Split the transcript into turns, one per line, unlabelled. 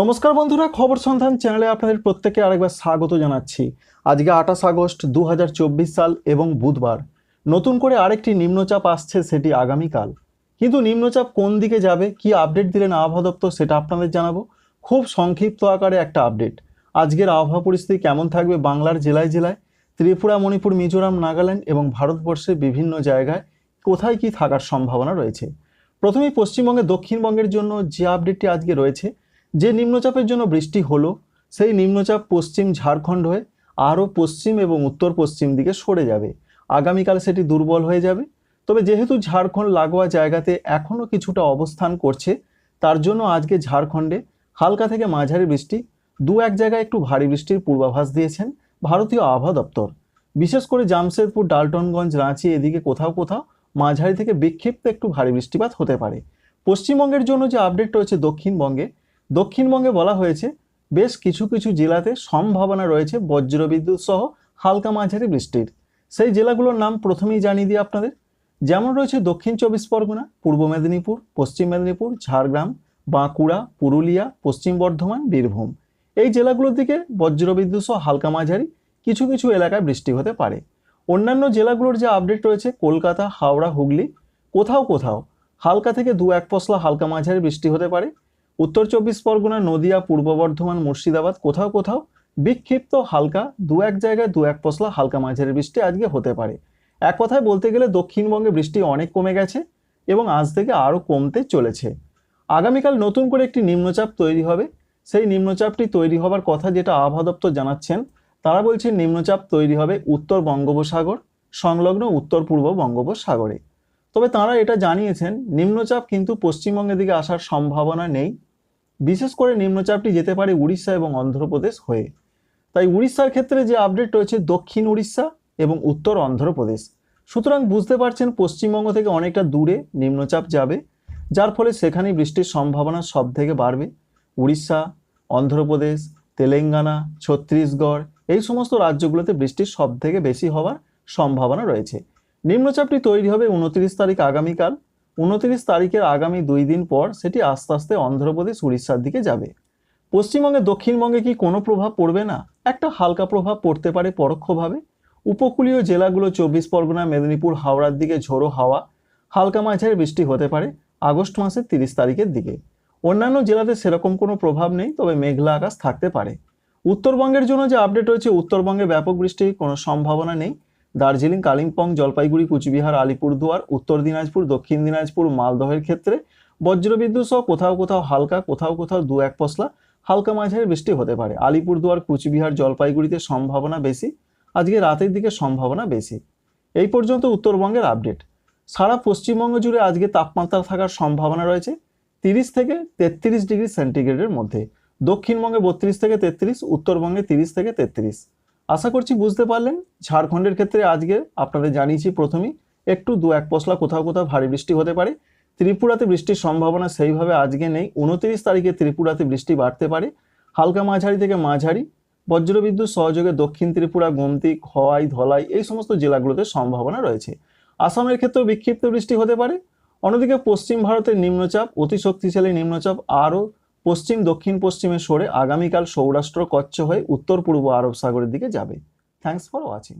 নমস্কার বন্ধুরা, খবর সন্ধান চ্যানেলে আপনাদের প্রত্যেককে আরেকবার স্বাগত জানাচ্ছি। আজকে আঠাশ আগস্ট দু হাজার চব্বিশ সাল এবং বুধবার। নতুন করে আরেকটি নিম্নচাপ আসছে সেটি আগামীকাল। কিন্তু নিম্নচাপ কোন দিকে যাবে, কি আপডেট দিলেন আবহাওয়া দপ্তর সেটা আপনাদের জানাব। খুব সংক্ষিপ্ত আকারে একটা আপডেট আজকের আবহাওয়া পরিস্থিতি কেমন থাকবে বাংলার জেলায় জেলায়? ত্রিপুরা, মণিপুর, মিজোরাম, নাগাল্যান্ড এবং ভারতবর্ষের বিভিন্ন জায়গায় কোথায় কি থাকার সম্ভাবনা রয়েছে? প্রথমেই পশ্চিমবঙ্গে দক্ষিণবঙ্গের জন্য যে আপডেটটি আজকে রয়েছে যে নিম্নচাপের জন্য বৃষ্টি হলো, সেই নিম্নচাপ পশ্চিম ঝাড়খণ্ড হয়ে আরও পশ্চিম এবং উত্তর পশ্চিম দিকে সরে যাবে। আগামীকাল সেটি দুর্বল হয়ে যাবে। তবে যেহেতু ঝাড়খণ্ড লাগোয়া জায়গাতে এখনও কিছুটা অবস্থান করছে, তার জন্য আজকে ঝাড়খণ্ডে হালকা থেকে মাঝারি বৃষ্টি, দু এক জায়গায় একটু ভারী বৃষ্টির পূর্বাভাস দিয়েছেন ভারতীয় আবহাওয়া দপ্তর। বিশেষ করে জামশেদপুর, ডালটনগঞ্জ, রাঁচি এদিকে কোথাও কোথাও মাঝারি থেকে বিক্ষিপ্ত একটু ভারী বৃষ্টিপাত হতে পারে। পশ্চিমবঙ্গের জন্য যে আপডেট রয়েছে দক্ষিণবঙ্গে দক্ষিণবঙ্গে বলা হয়েছে, বেশ কিছু কিছু জেলাতে সম্ভাবনা রয়েছে বজ্রবিদ্যুৎ সহ হালকা মাঝারি বৃষ্টির। সেই জেলাগুলোর নাম প্রথমেই জানিয়ে দিই আপনাদের। যেমন রয়েছে দক্ষিণ চব্বিশ পরগনা, পূর্ব মেদিনীপুর, পশ্চিম মেদিনীপুর, ঝাড়গ্রাম, বাঁকুড়া, পুরুলিয়া, পশ্চিম বর্ধমান, বীরভূম। এই জেলাগুলোর দিকে বজ্রবিদ্যুৎ সহ হালকা মাঝারি, কিছু কিছু এলাকায় বৃষ্টি হতে পারে। অন্যান্য জেলাগুলোর যে আপডেট রয়েছে, কলকাতা, হাওড়া, হুগলি, কোথাও কোথাও হালকা থেকে দু এক পশলা হালকা মাঝারি বৃষ্টি হতে পারে। উত্তর চব্বিশ পরগনা, নদিয়া, পূর্ব বর্ধমান, মুর্শিদাবাদ, কোথাও কোথাও বিক্ষিপ্ত হালকা, দু এক জায়গায় দু এক পশলা হালকা মাঝারি বৃষ্টি আজকে হতে পারে। এক কথায় বলতে গেলে দক্ষিণবঙ্গে বৃষ্টি অনেক কমে গেছে এবং আজ থেকে আরও কমতে চলেছে। আগামীকাল নতুন করে একটি নিম্নচাপ তৈরি হবে। সেই নিম্নচাপটি তৈরি হবার কথা যেটা আবহাওয়া দপ্তর জানাচ্ছেন, তারা বলছেন নিম্নচাপ তৈরি হবে উত্তর বঙ্গোপসাগর, সংলগ্ন উত্তর পূর্ব বঙ্গোপসাগরে। তবে তারা এটা জানিয়েছেন, নিম্নচাপ কিন্তু পশ্চিমবঙ্গের দিকে আসার সম্ভাবনা নেই। বিশেষ করে নিম্নচাপটি যেতে পারে উড়িষ্যা এবং অন্ধ্রপ্রদেশ হয়ে। তাই উড়িষ্যার ক্ষেত্রে যে আপডেট রয়েছে দক্ষিণ উড়িষ্যা এবং উত্তর অন্ধ্রপ্রদেশ। সুতরাং বুঝতে পারছেন পশ্চিমবঙ্গ থেকে অনেকটা দূরে নিম্নচাপ যাবে, যার ফলে সেখানে বৃষ্টির সম্ভাবনা সব থেকে বাড়বে। উড়িষ্যা, অন্ধ্রপ্রদেশ, তেলেঙ্গানা, ছত্তিশগড়, এই সমস্ত রাজ্যগুলোতে বৃষ্টির সব থেকে বেশি হওয়ার সম্ভাবনা রয়েছে। নিম্নচাপটি তৈরি হবে উনত্রিশ তারিখ আগামীকাল। উনত্রিশ তারিখের আগামী দুই দিন পর সেটি আস্তে আস্তে অন্ধ্রপ্রদেশ, উড়িষ্যার দিকে যাবে। পশ্চিমবঙ্গে, দক্ষিণবঙ্গে কি কোনো প্রভাব পড়বে না? একটা হালকা প্রভাব পড়তে পারে পরোক্ষভাবে। উপকূলীয় জেলাগুলো চব্বিশ পরগনা, মেদিনীপুর, হাওড়ার দিকে ঝোড়ো হাওয়া, হালকা মাঝারি বৃষ্টি হতে পারে আগস্ট মাসের তিরিশ তারিখের দিকে। অন্যান্য জেলাতে সেরকম কোনো প্রভাব নেই, তবে মেঘলা আকাশ থাকতে পারে। উত্তরবঙ্গের জন্য যে আপডেট রয়েছে, উত্তরবঙ্গে ব্যাপক বৃষ্টির কোনো সম্ভাবনা নেই। দার্জিলিং, কালিম্পং, জলপাইগুড়ি, কুচবিহার, আলিপুরদুয়ার, উত্তর দিনাজপুর, দক্ষিণ দিনাজপুর, মালদহের ক্ষেত্রে বজ্রবিদ্যুৎ সহ কোথাও কোথাও হালকা, কোথাও কোথাও দু এক পশলা হালকা মাঝারি বৃষ্টি হতে পারে। আলিপুরদুয়ার, কুচবিহার, জলপাইগুড়িতে সম্ভাবনা বেশি। আজকে রাতের দিকে সম্ভাবনা বেশি। এই পর্যন্ত উত্তরবঙ্গের আপডেট। সারা পশ্চিমবঙ্গ জুড়ে আজকে তাপমাত্রা থাকার সম্ভাবনা রয়েছে তিরিশ থেকে তেত্রিশ ডিগ্রি সেন্টিগ্রেডের মধ্যে। দক্ষিণবঙ্গে বত্রিশ থেকে তেত্রিশ, উত্তরবঙ্গে তিরিশ থেকে তেত্রিশ। আশা করছি বুঝতে পারলেন। ঝাড়খণ্ডের ক্ষেত্রে আজকে আপনাদের জানিয়েছি প্রথমেই, একটু দু এক পশলা কোথাও কোথাও ভারী বৃষ্টি হতে পারে। ত্রিপুরাতে বৃষ্টির সম্ভাবনা সেইভাবে আজকে নেই। উনত্রিশ তারিখে ত্রিপুরাতে বৃষ্টি বাড়তে পারে। হালকা মাঝারি থেকে মাঝারি। বজ্রবিদ্যুৎ সহযোগে দক্ষিণ ত্রিপুরা, গোমতি, খোয়াই, ধলাই এই সমস্ত জেলাগুলোতে সম্ভাবনা রয়েছে। আসামের ক্ষেত্রেও বিক্ষিপ্ত বৃষ্টি হতে পারে। অন্যদিকে পশ্চিম ভারতের নিম্নচাপ, অতি শক্তিশালী নিম্নচাপ আরও পশ্চিম, দক্ষিণ পশ্চিমে সরে আগামীকাল সৌরাষ্ট্র কচ্ছ হয়ে উত্তর পূর্ব আরব সাগরের দিকে যাবে। Thanks for watching